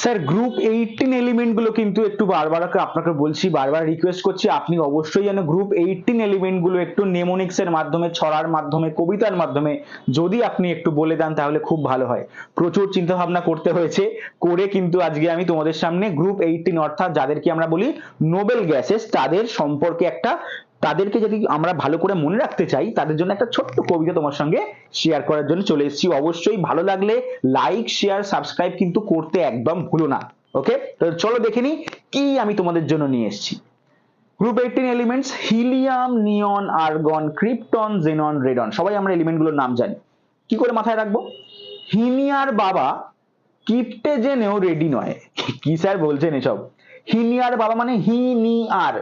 Sir group eighteen এলিমেন্টগুলো কিন্তু একটু বারবার আপনাকে বলছি, বারবার রিকোয়েস্ট করছি, আপনি অবশ্যই যেন গ্রুপ এইটিন এলিমেন্টগুলো একটু নেমোনিক্স এর মাধ্যমে, ছড়ার মাধ্যমে, কবিতার মাধ্যমে যদি আপনি একটু বলে দেন, তাহলে খুব ভালো হয়। প্রচুর চিন্তা ভাবনা করতে হয়েছে, করে কিন্তু আজকে আমি তোমাদের সামনে গ্রুপ এইটিন অর্থাৎ যাদেরকে আমরা বলি নোবেল গ্যাসেস তাদের সম্পর্কে একটা তাদেরকে যদি আমরা ভালো করে মনে রাখতে চাই, তাদের জন্য একটা ছোট্ট কবিতা তোমার সঙ্গে শেয়ার করার জন্য চলে এসেছি। অবশ্যই ভালো লাগলে লাইক শেয়ার সাবস্ক্রাইব কিন্তু করতে একদম ভুলো না ওকে চলো দেখে নি কি আমি তোমাদের জন্য নিয়ে এসেছি। Group eighteen elements helium neon argon krypton xenon radon সবাই আমরা এলিমেন্টগুলোর নাম জানি। কি করে মাথায় রাখব? হিনিয়ার বাবা কিপটে জেনেও রেডি নয়। কি স্যার বলছেন এসব? হিনিয়ার বাবা মানে হি নি আর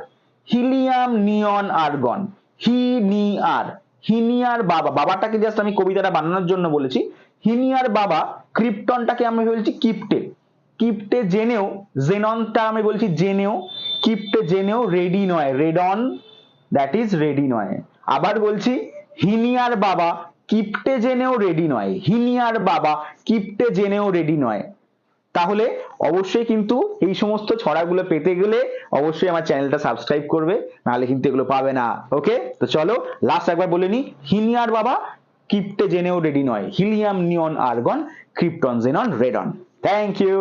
হিলিয়াম নিয়ন আর্গন হি, নি, আর। হিনিয়ার বাবা। বাবাটাকে জাস্ট আমি কবিতাটা বানানোর জন্য বলেছি। হিনিয়ার বাবা ক্রিপ্টনটাকে আমি বলছি কিপটে। কিপটে জেনেও, জেননটা আমি বলছি জেনেও, কিপটে জেনেও রেডি নয়। রেডন দ্যাট ইজ রেডি নয়। আবার বলছি হিনিয়ার বাবা কিপটে জেনেও রেডি নয়। হিনিয়ার বাবা কিপটে জেনেও রেডি নয়। তাহলে অবশ্যই কিন্তু এই সমস্ত ছড়াগুলো পেতে গেলে অবশ্যই আমার চ্যানেলটা সাবস্ক্রাইব করবে, নাহলে কিন্তু এগুলো পাবে না ওকে তো চলো লাস্ট একবার বলে নি হিনিয়ার বাবা কিপ্টে জেনেও রেডি নয়, helium neon argon, krypton xenon radon. Thank you